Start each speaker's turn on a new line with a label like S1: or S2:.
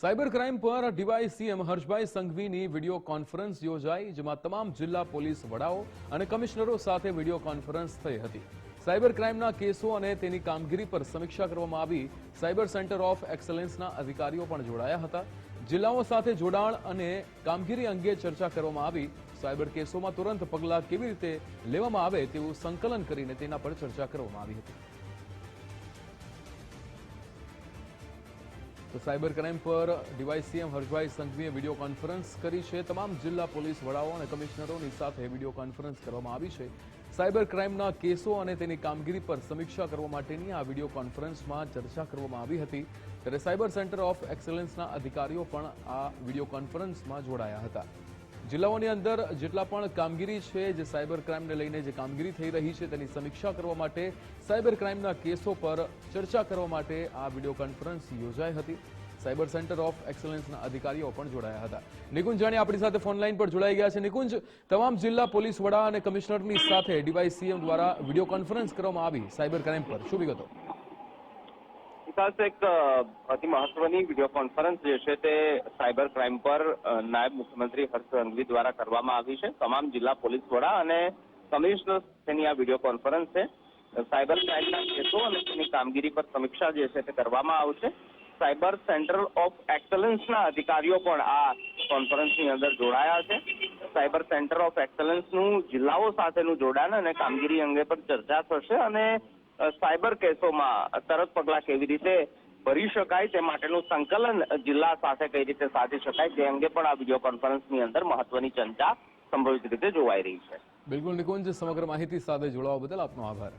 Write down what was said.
S1: Cyber crime પર DY CM Harshbhai સંઘવીની video conference યોજાઈ, જેમાં તમામ જિલ્લા પોલીસ વડાઓ અને કમિશનરો સાથે વીડિયો કોન્ફરન્સ થઈ હતી. સાયબર ક્રાઇમના કેસો અને તેની કામગીરી પર સમીક્ષા કરવામાં આવી. સાયબર સેન્ટર ઓફ એક્સલન્સના અધિકારીઓ પણ જોડાયા હતા. જિલ્લાઓ સાથે જોડાણ અને કામગીરી અંગે ચર્ચા કરવામાં આવી. સાયબર કેસોમાં તુરંત પગલાં કેવી રીતે લેવામાં આવે તેવું સંકલન કરીને તેના પર ચર્ચા કરવામાં આવી હતી. તો સાયબર ક્રાઇમ પર ડીવાય સીએમ હર્ષભાઈ સંઘવીએ વીડિયો કોન્ફરન્સ કરી છે. તમામ જિલ્લા પોલીસ વડાઓ અને કમિશનરોની સાથે વીડિયો કોન્ફરન્સ કરવામાં આવી છે. સાયબર ક્રાઇમના કેસો અને તેની કામગીરી પર સમીક્ષા કરવા માટેની આ વીડિયો કોન્ફરન્સમાં ચર્ચા કરવામાં આવી હતી. ત્યારે સાયબર સેન્ટર ઓફ એક્સલન્સના અધિકારીઓ પણ આ વીડિયો કોન્ફરન્સમાં જોડાયા હતા. જિલ્લાઓની અંદર જેટલા પણ કામગીરી છે, જે સાયબર ક્રાઇમને લઈને જે કામગીરી થઈ રહી છે, તેની સમીક્ષા કરવા માટે, સાયબર ક્રાઇમના કેસો પર ચર્ચા કરવા માટે આ વીડિયો કોન્ફરન્સ યોજાઈ હતી. સાયબર સેન્ટર ઓફ એક્સલન્સના અધિકારીઓ પણ જોડાયા હતા. નિકુંજ જાણી આપણી સાથે ફોન લાઈન પર જોડાઈ ગયા છે. નિકુંજ, તમામ જિલ્લા પોલીસ વડા અને કમિશનરની સાથે ડીવાય સીએમ દ્વારા વીડિયો કોન્ફરન્સ કરવામાં આવી સાયબર ક્રાઇમ પર. શું વિગતો?
S2: વિકાસ એક અતિ મહત્વની વીડિયો કોન્ફરન્સ જે છે તે સાયબર ક્રાઇમ પર નાયબ મુખ્યમંત્રી હર્ષ સંઘવી દ્વારા કરવામાં આવી છે. તમામ જિલ્લા પોલીસ વડા અને કમિશનર તેની આ વીડિયો કોન્ફરન્સ છે. સાયબર ક્રાઇમના કેસો અને તેની કામગીરી પર સમીક્ષા જે છે તે કરવામાં આવશે. સાયબર સેન્ટર ઓફ એક્સલન્સના અધિકારીઓ પણ આ કોન્ફરન્સની અંદર જોડાયા છે. સાયબર સેન્ટર ઓફ એક્સલન્સનું જિલ્લાઓ સાથેનું જોડાણ અને કામગીરી અંગે પણ ચર્ચા થશે અને સાયબર કેસોમાં તરત પગલાં કેવી રીતે ભરી શકાય તે માટેનું સંકલન જિલ્લા સાથે કઈ રીતે સાધી શકાય તે અંગે પણ આ વીડિયો કોન્ફરન્સની અંદર મહત્વની ચર્ચા સંભવિત રીતે જોવાઈ રહી છે.
S1: બિલકુલ નિકુંજ, સમગ્ર માહિતી સાથે જોડાવા બદલ આપનો આભાર.